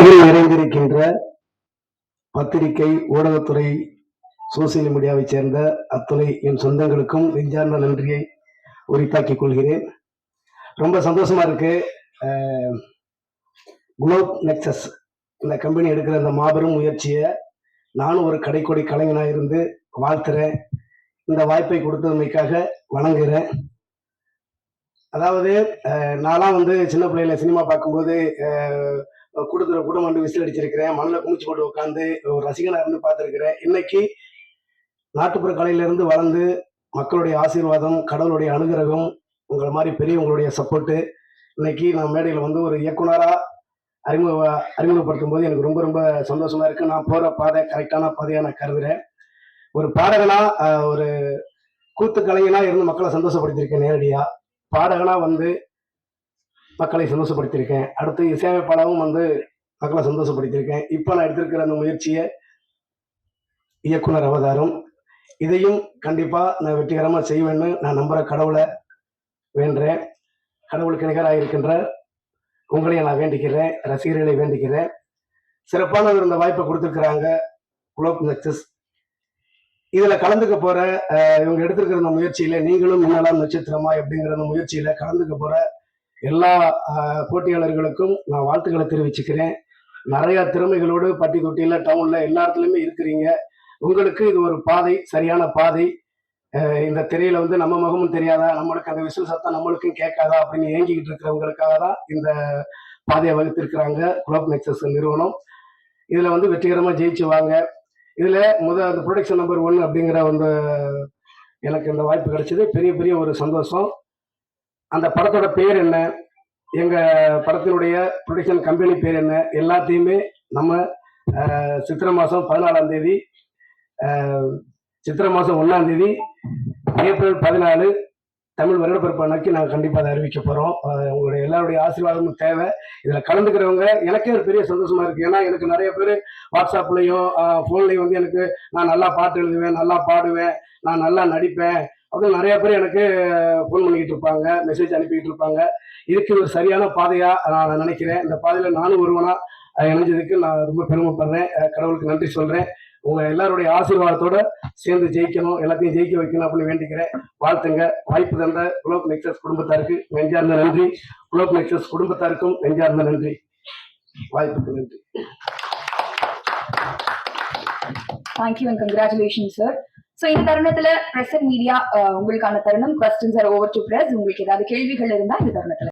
உலகில் நிறைந்திருக்கின்ற பத்திரிகை ஊடகத்துறை சோசியல் மீடியாவைச் சேர்ந்த அத்துறை என் சொந்தங்களுக்கும் நெஞ்சார்ந்த நன்றியை உரித்தாக்கிக் கொள்கிறேன். ரொம்ப சந்தோஷமா இருக்கு. குளோப் நெக்சஸ் இந்த கம்பெனி எடுக்கிற இந்த மாபெரும் முயற்சியை நானும் ஒரு கடைக்கொடி கலைஞனாக இருந்து வாழ்த்துறேன். இந்த வாய்ப்பை கொடுத்தமைக்காக வணங்குகிறேன் அதாவது நான்லாம் வந்து சின்ன பிள்ளையில சினிமா பார்க்கும்போது கூட்டத்தில் கூட வந்து விசில் அடிச்சிருக்கிறேன். மண்ணில் குமிச்சு போட்டு உட்காந்து ஒரு ரசிகனாக இருந்து பார்த்துருக்கிறேன். இன்னைக்கு நாட்டுப்புற கலையிலிருந்து வளர்ந்து மக்களுடைய ஆசீர்வாதம் கடவுளுடைய அனுகிரகம் உங்களை மாதிரி பெரியவங்களுடைய சப்போர்ட்டு இன்னைக்கு நான் மேடையில் வந்து ஒரு இயக்குனராக அறிமுக அறிமுகப்படுத்தும் போது எனக்கு ரொம்ப ரொம்ப சந்தோஷமா இருக்கு. நான் போற பாதை கரெக்டான பாதையாக நான் கருதுறேன். ஒரு பாடகனா ஒரு கூத்து கலைஞனா இருந்து மக்களை சந்தோஷப்படுத்தியிருக்கேன் நேரடியா. பாடகனா வந்து மக்களை சந்தோஷப்படுத்தியிருக்கேன். அடுத்து இசையமைப்பாளரும் வந்து மக்களை சந்தோஷப்படுத்தியிருக்கேன். இப்போ நான் எடுத்திருக்கிற அந்த முயற்சியை இயக்குனர் அவதாரம் இதையும் கண்டிப்பாக நான் வெற்றிகரமாக செய்வேன்னு நான் நம்புகிற கடவுளை வேண்டுறேன் கடவுளுக்கு நிகராக இருக்கின்ற உங்களையும் நான் வேண்டிக்கிறேன் ரசிகர்களை வேண்டிக்கிறேன். சிறப்பான ஒரு இந்த வாய்ப்பை கொடுத்துருக்குறாங்க குலோப் நெக்சஸ் இதில் கலந்துக்க போகிற இவங்க எடுத்துருக்கிற முயற்சியில் நீங்களும் முன்னலாம் நட்சத்திரமா அப்படிங்கிற அந்த கலந்துக்க போகிற எல்லா போட்டியாளர்களுக்கும் நான் வாழ்த்துக்களை தெரிவிச்சுக்கிறேன். நிறைய திறமைகளோடு பட்டி தொட்டியில் டவுன்ல எல்லா இடத்துலையுமே இருக்கிறீங்க. உங்களுக்கு இது ஒரு பாதை சரியான பாதை. இந்த திரையில வந்து நம்ம முகமும் தெரியாதா? நம்மளுக்கு அந்த விசில் சத்தம் நம்மளுக்கும் கேட்காதா? அப்படின்னு ஏங்கிக்கிட்டு இருக்கிறவங்களுக்காக தான் இந்த பாதையை வகுத்திருக்கிறாங்க குளோப் நெக்ஸஸ் நிறுவனம். இதுல வந்து வெற்றிகரமா ஜெயிச்சு வாங்க இதுல முத அந்த ப்ரொடக்ஷன் நம்பர் ஒன் அப்படிங்கிற அந்த எனக்கு இந்த வாய்ப்பு கிடைச்சது. பெரிய பெரிய ஒரு சந்தோஷம். அந்த படத்தோட பேர் என்ன? எங்க படத்தினுடைய ப்ரொடக்ஷன் கம்பெனி பேர் என்ன? எல்லாத்தையுமே நம்ம சித்திரை மாதம் பதினாலாம் தேதி சித்திரை மாதம் ஒன்றாம் தேதி ஏப்ரல் பதினாலு தமிழ் வருடப்பிறப்பு அன்னைக்கு நாங்கள் கண்டிப்பாக அதை அறிவிக்க போகிறோம் உங்களுடைய எல்லாருடைய ஆசீர்வாதமும் தேவை. இதில் கலந்துக்கிறவங்க எனக்கே ஒரு பெரிய சந்தோஷமா இருக்கு. ஏன்னா எனக்கு நிறைய பேர் வாட்ஸ்அப்லையும் ஃபோன்லையும் வந்து எனக்கு நான் நல்லா பாட்டு எழுதுவேன் நல்லா பாடுவேன் நான் நல்லா நடிப்பேன் அப்படின்னு நிறைய பேர் எனக்கு ஃபோன் பண்ணிக்கிட்டு இருப்பாங்க மெசேஜ் அனுப்பிக்கிட்டு இருப்பாங்க. இதுக்கு ஒரு சரியான பாதையா நான் நினைக்கிறேன். இந்த பாதையில நானும் ஒருவனா இணைஞ்சதுக்கு நான் ரொம்ப பெருமைப்படுறேன். கடவுளுக்கு நன்றி சொல்றேன். உங்க எல்லாருடைய ஆசீர்வாதத்தோட சேர்ந்து ஜெயிக்கணும் எல்லாத்தையும் ஜெயிக்க வைக்கணும் அப்படின்னு வேண்டிக்கிறேன். வாழ்த்துங்க. வாய்ப்பு தந்த குளோப் நெக்ஸஸ் குடும்பத்தாருக்கு நெஞ்சார்ந்த நன்றி. குளோப் நெக்ஸஸ் குடும்பத்தாருக்கும் நெஞ்சார்ந்த நன்றி. வாய்ப்புக்கு நன்றி. Thank you and congratulation sir so இந்த தருணத்துல பிரசன்ட் மீடியா உங்களுக்கான தருணம் questions are over to press உங்களுக்கு ஏதாவது கேள்விகள் இருந்தா இந்த தருணத்துல